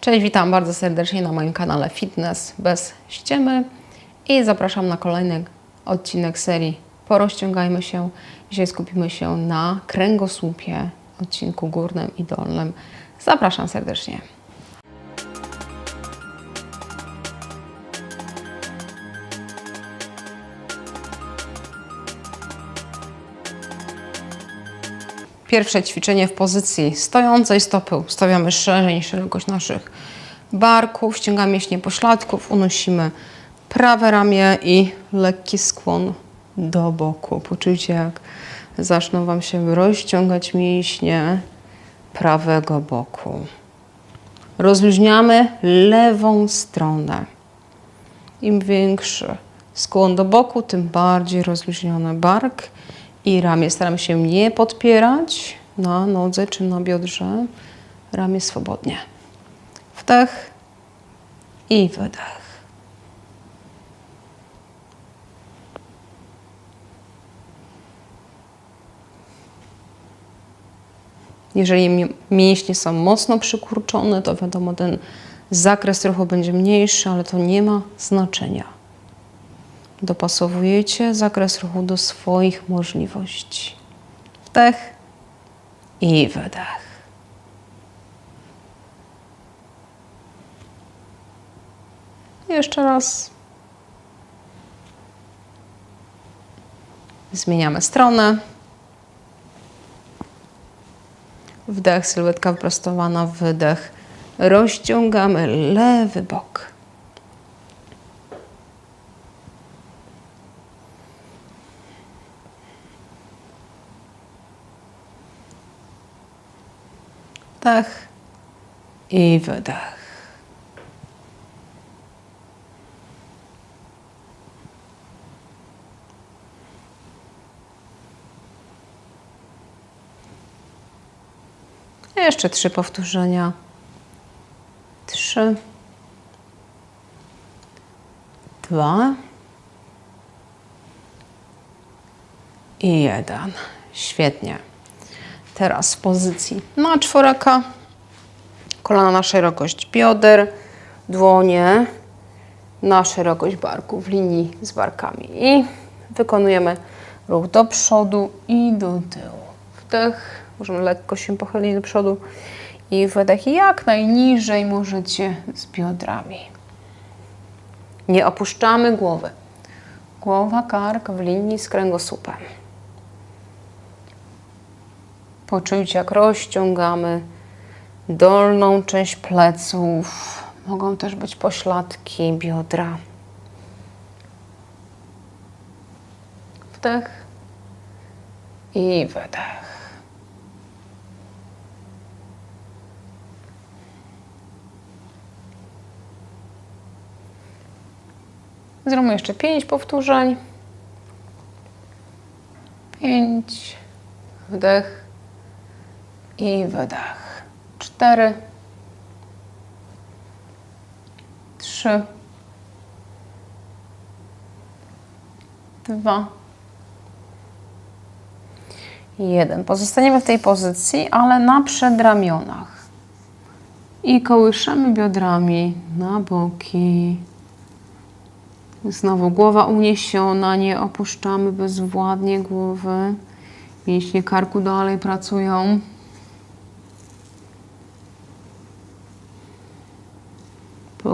Cześć, witam bardzo serdecznie na moim kanale Fitness bez ściemy i zapraszam na kolejny odcinek serii Porozciągajmy się. Dzisiaj skupimy się na kręgosłupie, odcinku górnym i dolnym. Zapraszam serdecznie. Pierwsze ćwiczenie w pozycji stojącej stopy. Ustawiamy szerzej niż szerokość naszych barków, ściągamy mięśnie pośladków, unosimy prawe ramię i lekki skłon do boku. Poczujcie, jak zaczną Wam się rozciągać mięśnie prawego boku. Rozluźniamy lewą stronę. Im większy skłon do boku, tym bardziej rozluźniony bark i ramię. Staramy się nie podpierać na nodze czy na biodrze. Ramię swobodnie. Wdech i wydech. Jeżeli mi- mięśnie są mocno przykurczone, to wiadomo, ten zakres ruchu będzie mniejszy, ale to nie ma znaczenia. Dopasowujecie zakres ruchu do swoich możliwości. Wdech i wydech. Jeszcze raz. Zmieniamy stronę. Wdech, sylwetka wyprostowana, wydech. Rozciągamy lewy bok. Wdech i wydech. Jeszcze trzy powtórzenia. Trzy. Dwa. I jeden. Świetnie. Teraz w pozycji na czworaka. Kolana na szerokość bioder. Dłonie na szerokość barku w linii z barkami. I wykonujemy ruch do przodu i do tyłu. Wdech. Możemy lekko się pochylić do przodu. I wydech jak najniżej możecie z biodrami. Nie opuszczamy głowy. Głowa, kark w linii z kręgosłupem. Poczujcie, jak rozciągamy dolną część pleców. Mogą też być pośladki, biodra. Wdech i wydech. Zrobimy jeszcze pięć powtórzeń. Pięć. Wdech i wydech. Cztery. Trzy. Dwa. Jeden. Pozostaniemy w tej pozycji, ale na przedramionach. I kołyszemy biodrami na boki. Znowu głowa uniesiona, nie opuszczamy bezwładnie głowy. Mięśnie karku dalej pracują.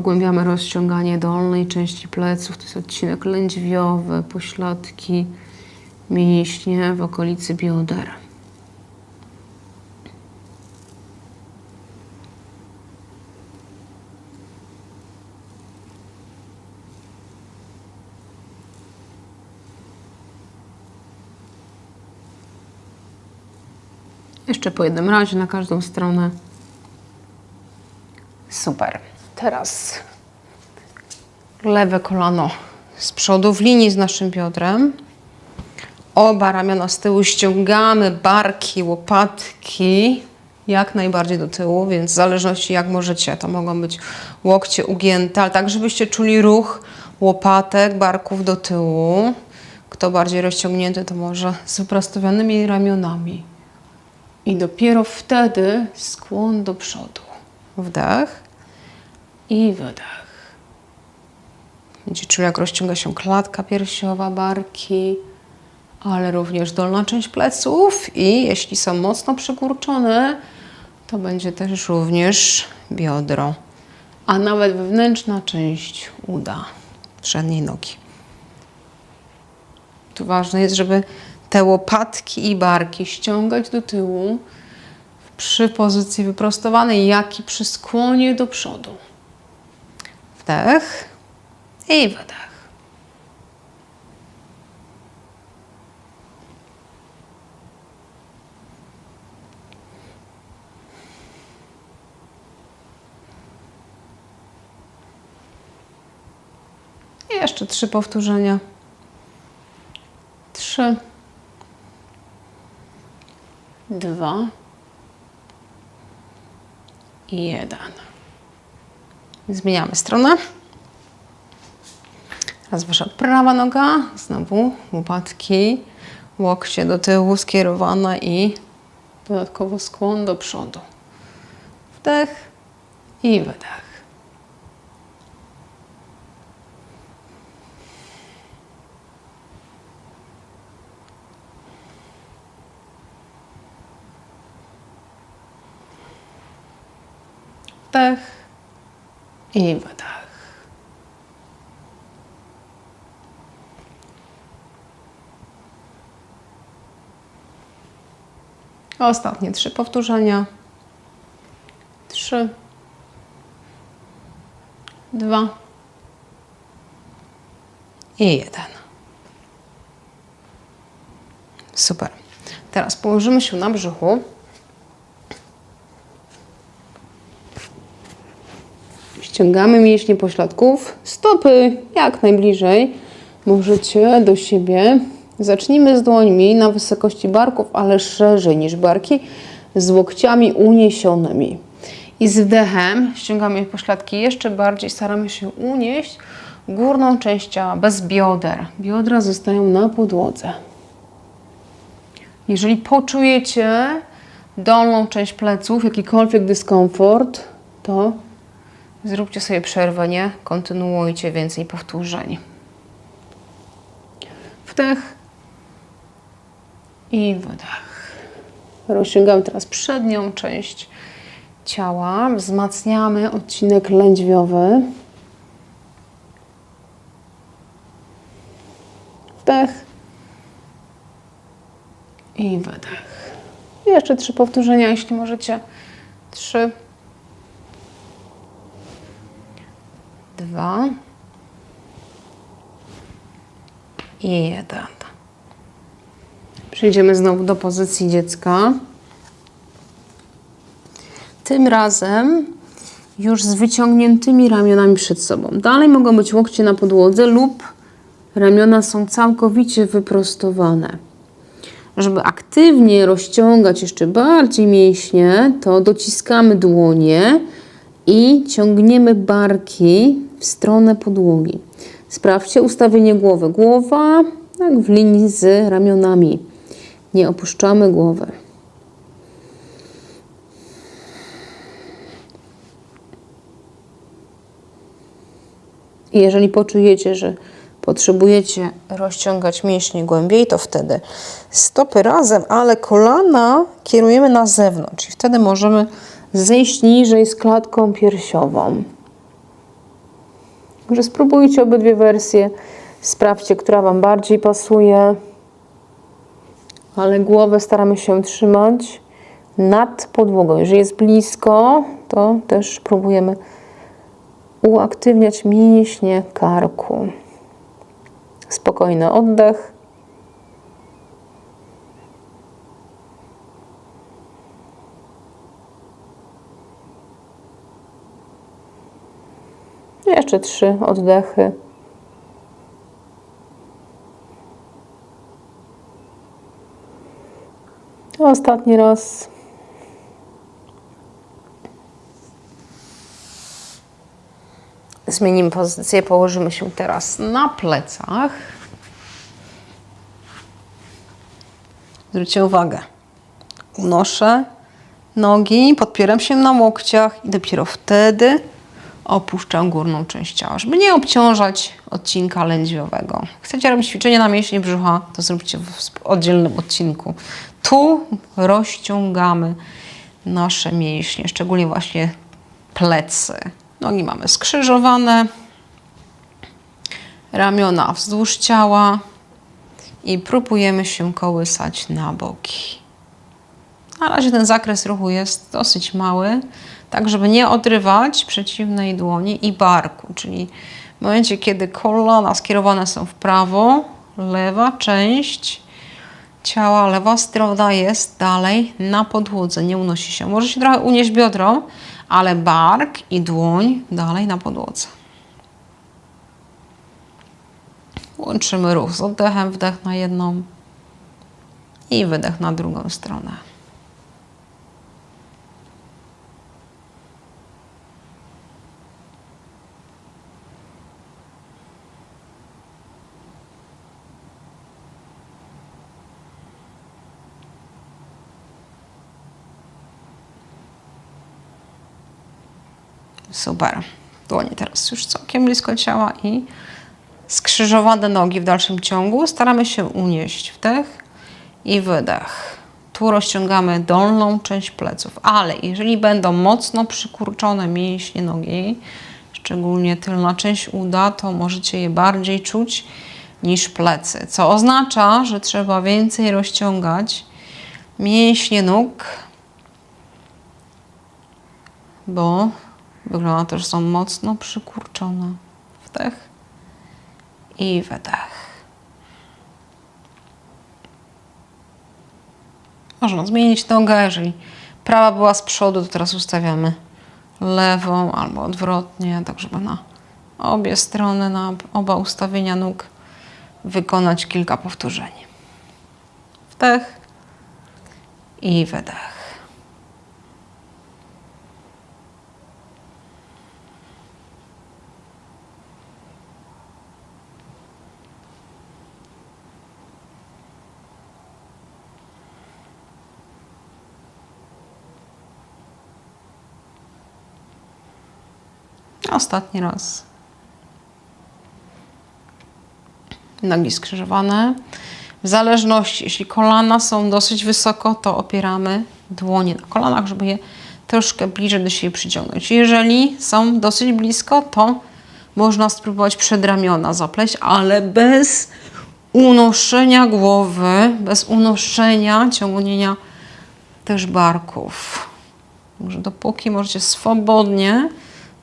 Pogłębiamy rozciąganie dolnej części pleców. To jest odcinek lędźwiowy, pośladki, mięśnie w okolicy bioder. Jeszcze po jednym razie na każdą stronę. Teraz lewe kolano z przodu w linii z naszym biodrem. Oba ramiona z tyłu ściągamy, barki, łopatki jak najbardziej do tyłu, więc w zależności jak możecie, to mogą być łokcie ugięte, ale tak, żebyście czuli ruch łopatek, barków do tyłu. Kto bardziej rozciągnięty, to może z wyprostowionymi ramionami. I dopiero wtedy skłon do przodu. Wdech i wydech. Będzie czuł, jak rozciąga się klatka piersiowa, barki, ale również dolna część pleców i jeśli są mocno przykurczone, to będzie też również biodro, a nawet wewnętrzna część uda przedniej nogi. Tu ważne jest, żeby te łopatki i barki ściągać do tyłu przy pozycji wyprostowanej, jak i przy skłonie do przodu. Wdech i wydech. I jeszcze trzy powtórzenia. Trzy. Dwa. Jeden. Zmieniamy stronę. Teraz wasza prawa noga, znowu łopatki, łokcie do tyłu skierowane i dodatkowo skłon do przodu. Wdech i wydech. Wdech i wydech. Ostatnie trzy powtórzenia. Trzy. Dwa. I jeden. Super. Teraz położymy się na brzuchu. Ściągamy mięśnie pośladków, stopy jak najbliżej możecie do siebie. Zacznijmy z dłońmi na wysokości barków, ale szerzej niż barki, z łokciami uniesionymi. I z wdechem ściągamy pośladki jeszcze bardziej, staramy się unieść górną część ciała, bez bioder. Biodra zostają na podłodze. Jeżeli poczujecie dolną część pleców, jakikolwiek dyskomfort, to Zróbcie sobie przerwę, nie? Kontynuujcie więcej powtórzeń. Wdech i wydech. Rozciągamy teraz przednią część ciała. Wzmacniamy odcinek lędźwiowy. Wdech i wydech. Jeszcze trzy powtórzenia, jeśli możecie. Trzy. I jeden. Przejdziemy znowu do pozycji dziecka. Tym razem już z wyciągniętymi ramionami przed sobą. Dalej mogą być łokcie na podłodze lub ramiona są całkowicie wyprostowane. Żeby aktywnie rozciągać jeszcze bardziej mięśnie, to dociskamy dłonie i ciągniemy barki w stronę podłogi. Sprawdźcie ustawienie głowy. Głowa tak w linii z ramionami. Nie opuszczamy głowy. Jeżeli poczujecie, że potrzebujecie rozciągać mięśnie głębiej, to wtedy stopy razem, ale kolana kierujemy na zewnątrz. I wtedy możemy zejść niżej z klatką piersiową. Także spróbujcie obydwie wersje. Sprawdźcie, która Wam bardziej pasuje. Ale głowę staramy się trzymać nad podłogą. Jeżeli jest blisko, to też próbujemy uaktywniać mięśnie karku. Spokojny oddech. Jeszcze trzy oddechy. Ostatni raz. Zmienimy pozycję, położymy się teraz na plecach. Zwróćcie uwagę. Unoszę nogi, podpieram się na łokciach i dopiero wtedy opuszczam górną część ciała, żeby nie obciążać odcinka lędźwiowego. Chcecie robić ćwiczenie na mięśnie brzucha, to zróbcie w oddzielnym odcinku. Tu rozciągamy nasze mięśnie, szczególnie właśnie plecy. Nogi mamy skrzyżowane, ramiona wzdłuż ciała i próbujemy się kołysać na boki. Na razie ten zakres ruchu jest dosyć mały, tak żeby nie odrywać przeciwnej dłoni i barku, czyli w momencie, kiedy kolana skierowane są w prawo, lewa część ciała, lewa strona jest dalej na podłodze, nie unosi się. Może się trochę unieść biodro, ale bark i dłoń dalej na podłodze. Łączymy ruch z oddechem, wdech na jedną i wydech na drugą stronę. Super. Dłonie teraz już całkiem blisko ciała i skrzyżowane nogi w dalszym ciągu. Staramy się unieść wdech i wydech. Tu rozciągamy dolną część pleców, ale jeżeli będą mocno przykurczone mięśnie nogi, szczególnie tylna część uda, to możecie je bardziej czuć niż plecy, co oznacza, że trzeba więcej rozciągać mięśnie nóg, bo wygląda że są mocno przykurczone. Wdech i wydech. Można zmienić nogę, jeżeli prawa była z przodu, to teraz ustawiamy lewą albo odwrotnie, tak żeby na obie strony, na oba ustawienia nóg wykonać kilka powtórzeń. Wdech i wydech. Ostatni raz. Nogi skrzyżowane. W zależności, jeśli kolana są dosyć wysoko, to opieramy dłonie na kolanach, żeby je troszkę bliżej do siebie przyciągnąć. Jeżeli są dosyć blisko, to można spróbować przedramiona zapleść, ale bez unoszenia głowy, bez unoszenia, ciągnięcia też barków. Także dopóki możecie swobodnie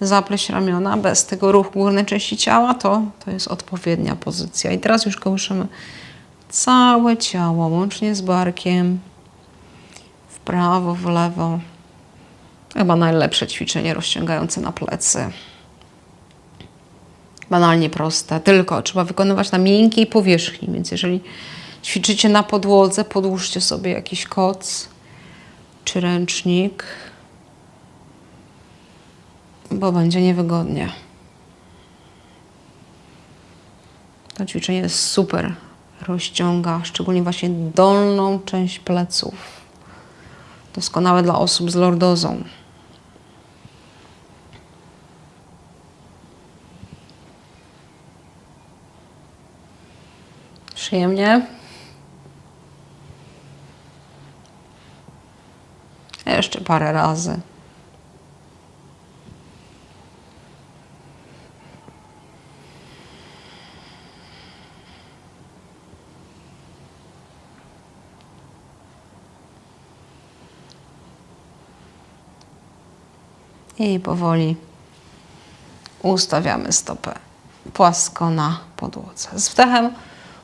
zapleść ramiona bez tego ruchu górnej części ciała, to to jest odpowiednia pozycja. I teraz już kołyszymy całe ciało, łącznie z barkiem, w prawo, w lewo. Chyba najlepsze ćwiczenie rozciągające na plecy. Banalnie proste, tylko trzeba wykonywać na miękkiej powierzchni, więc jeżeli ćwiczycie na podłodze, podłóżcie sobie jakiś koc czy ręcznik, bo będzie niewygodnie. To ćwiczenie jest super. Rozciąga szczególnie właśnie dolną część pleców. Doskonałe dla osób z lordozą. Przyjemnie. Jeszcze parę razy. I powoli ustawiamy stopę płasko na podłodze. Z wdechem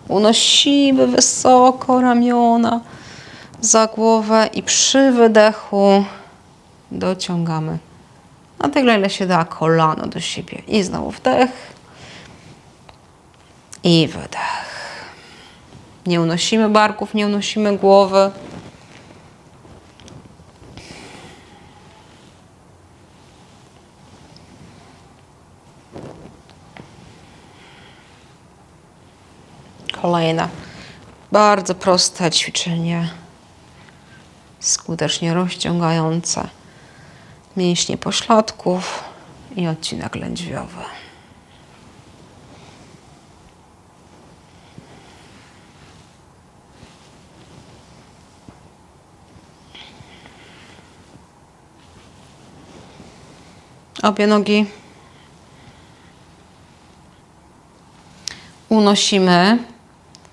unosimy wysoko ramiona za głowę i przy wydechu dociągamy na tyle, ile się da kolano do siebie. I znowu wdech i wydech. Nie unosimy barków, nie unosimy głowy. Kolejne bardzo proste ćwiczenie, skutecznie rozciągające. Mięśnie pośladków, i odcinek lędźwiowy. Obie nogi. Unosimy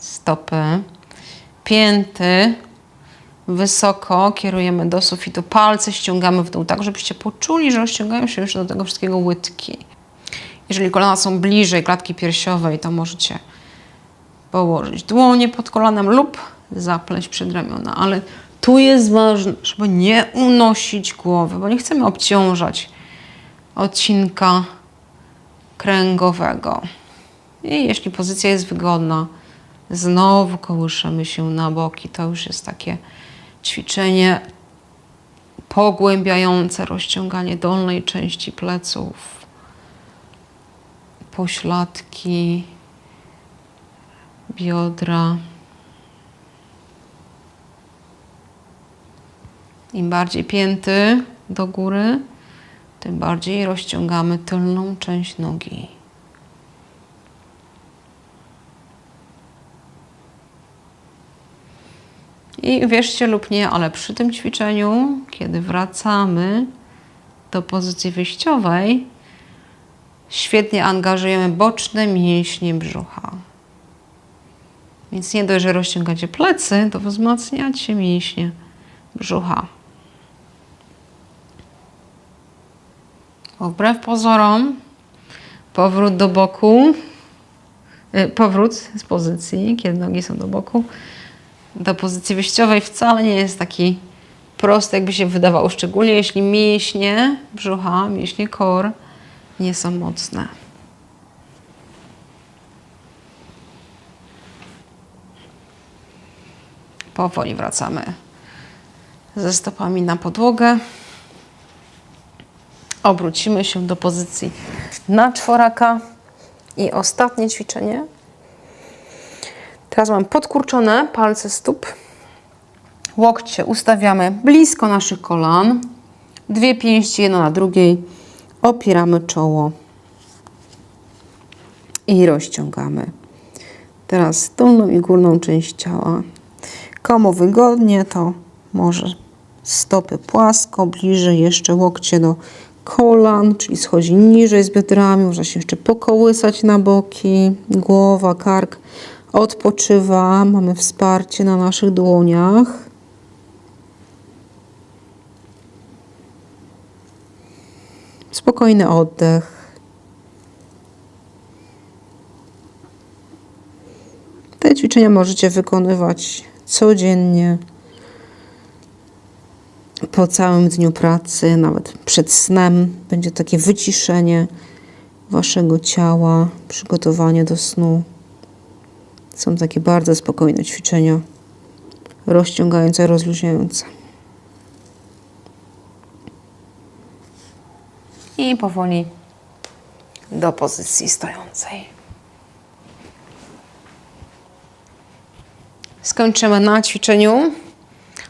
stopy, pięty wysoko, kierujemy do sufitu, palce ściągamy w dół, tak żebyście poczuli, że rozciągają się jeszcze do tego wszystkiego łydki. Jeżeli kolana są bliżej klatki piersiowej, to możecie położyć dłonie pod kolanem lub zapleść przed ramiona, ale tu jest ważne, żeby nie unosić głowy, bo nie chcemy obciążać odcinka kręgowego. I jeśli pozycja jest wygodna, znowu kołyszemy się na boki. To już jest takie ćwiczenie pogłębiające rozciąganie dolnej części pleców, pośladki, biodra. Im bardziej pięty do góry, tym bardziej rozciągamy tylną część nogi. I wierzcie lub nie, ale przy tym ćwiczeniu, kiedy wracamy do pozycji wyjściowej, świetnie angażujemy boczne mięśnie brzucha. Więc nie dość, że rozciągacie plecy, to wzmacniacie mięśnie brzucha. Wbrew pozorom, powrót do boku, y, powrót z pozycji, kiedy nogi są do boku, do pozycji wyjściowej wcale nie jest taki prosty, jakby się wydawało, szczególnie jeśli mięśnie brzucha, mięśnie kor nie są mocne. Powoli wracamy ze stopami na podłogę. Obrócimy się do pozycji na czworaka. I ostatnie ćwiczenie. Teraz mam podkurczone palce stóp. Łokcie ustawiamy blisko naszych kolan. Dwie pięści, jedna na drugiej. Opieramy czoło i rozciągamy. Teraz dolną i górną część ciała. Komu wygodnie, to może stopy płasko, bliżej jeszcze łokcie do kolan, czyli schodzi niżej z biodrami, można się jeszcze pokołysać na boki, głowa, kark odpoczywa, mamy wsparcie na naszych dłoniach. Spokojny oddech. Te ćwiczenia możecie wykonywać codziennie, po całym dniu pracy, nawet przed snem. Będzie takie wyciszenie waszego ciała, przygotowanie do snu. Są takie bardzo spokojne ćwiczenia, rozciągające, rozluźniające. I powoli do pozycji stojącej. Skończymy na ćwiczeniu,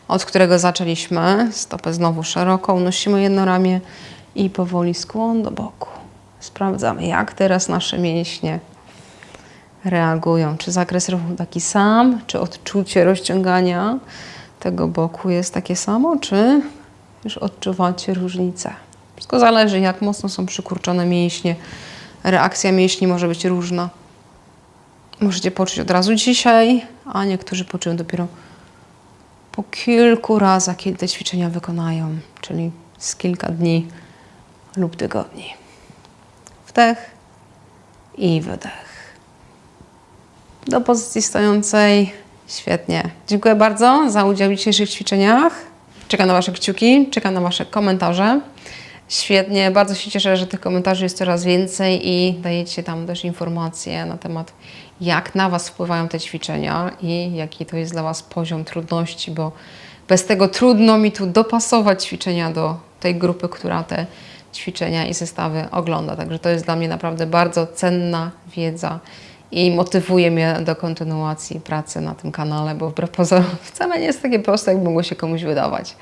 od którego zaczęliśmy. Stopę znowu szeroko, unosimy jedno ramię i powoli skłon do boku. Sprawdzamy, jak teraz nasze mięśnie reagują. Czy zakres ruchu taki sam, czy odczucie rozciągania tego boku jest takie samo, czy już odczuwacie różnicę. Wszystko zależy, jak mocno są przykurczone mięśnie. Reakcja mięśni może być różna. Możecie poczuć od razu dzisiaj, a niektórzy poczują dopiero po kilku razach, kiedy te ćwiczenia wykonają, czyli z kilka dni lub tygodni. Wdech i wydech do pozycji stojącej. Świetnie. Dziękuję bardzo za udział w dzisiejszych ćwiczeniach. Czekam na Wasze kciuki, czekam na Wasze komentarze. Świetnie, bardzo się cieszę, że tych komentarzy jest coraz więcej i dajecie tam też informacje na temat, jak na Was wpływają te ćwiczenia i jaki to jest dla Was poziom trudności, bo bez tego trudno mi tu dopasować ćwiczenia do tej grupy, która te ćwiczenia i zestawy ogląda. Także to jest dla mnie naprawdę bardzo cenna wiedza i motywuje mnie do kontynuacji pracy na tym kanale, bo wbrew pozorom wcale nie jest takie proste, jak mogło się komuś wydawać.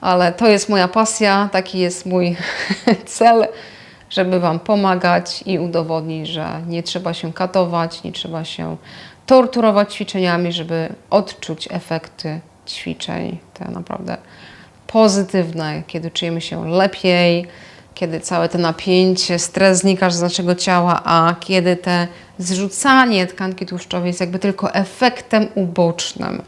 Ale to jest moja pasja, taki jest mój cel żeby Wam pomagać i udowodnić, że nie trzeba się katować, nie trzeba się torturować ćwiczeniami, żeby odczuć efekty ćwiczeń. Te naprawdę pozytywne, kiedy czujemy się lepiej, kiedy całe to napięcie, stres znika z naszego ciała, a kiedy te zrzucanie tkanki tłuszczowej jest jakby tylko efektem ubocznym.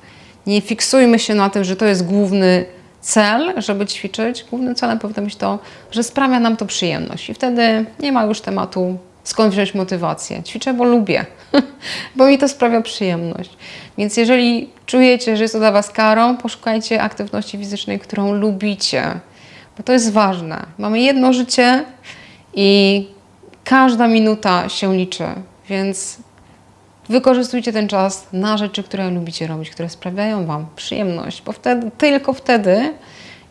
Nie fiksujmy się na tym, że to jest główny cel, żeby ćwiczyć. Głównym celem powinno być to, że sprawia nam to przyjemność i wtedy nie ma już tematu skąd wziąć motywację. Ćwiczę, bo lubię, bo mi to sprawia przyjemność. Więc jeżeli czujecie, że jest to dla Was karą, poszukajcie aktywności fizycznej, którą lubicie, bo to jest ważne. Mamy jedno życie i każda minuta się liczy, więc wykorzystujcie ten czas na rzeczy, które lubicie robić, które sprawiają Wam przyjemność, bo wtedy, tylko wtedy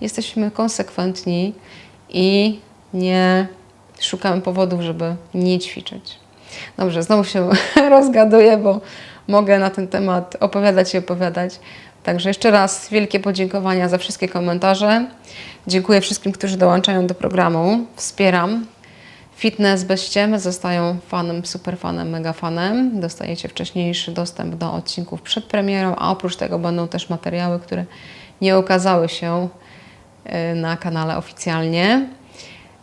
jesteśmy konsekwentni i nie szukamy powodów, żeby nie ćwiczyć. Dobrze, znowu się rozgaduję, bo mogę na ten temat opowiadać i opowiadać. Także jeszcze raz wielkie podziękowania za wszystkie komentarze. Dziękuję wszystkim, którzy dołączają do programu. Wspieram. Fitness bez ściemy zostają fanem, superfanem, mega fanem. Dostajecie wcześniejszy dostęp do odcinków przed premierą, a oprócz tego będą też materiały, które nie ukazały się y, na kanale oficjalnie.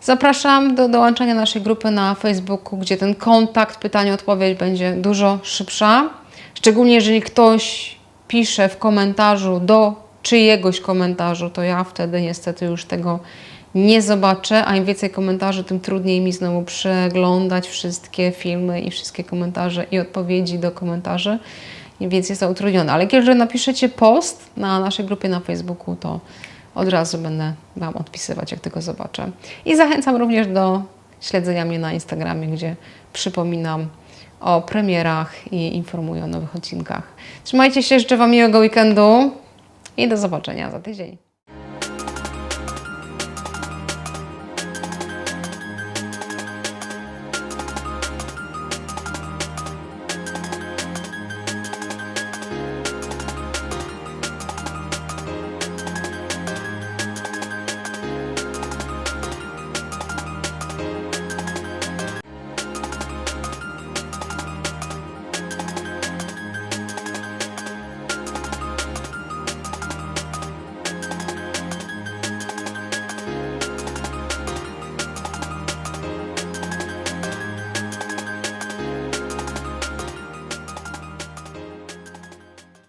Zapraszam do dołączenia naszej grupy na Facebooku, gdzie ten kontakt, pytanie, odpowiedź będzie dużo szybsza. Szczególnie jeżeli ktoś pisze w komentarzu do czyjegoś komentarzu, to ja wtedy niestety już tego nie zobaczę, a im więcej komentarzy, tym trudniej mi znowu przeglądać wszystkie filmy i wszystkie komentarze i odpowiedzi do komentarzy, więc jest to utrudnione. Ale jeżeli napiszecie post na naszej grupie na Facebooku, to od razu będę Wam odpisywać, jak tylko zobaczę. I zachęcam również do śledzenia mnie na Instagramie, gdzie przypominam o premierach i informuję o nowych odcinkach. Trzymajcie się, życzę Wam miłego weekendu i do zobaczenia za tydzień.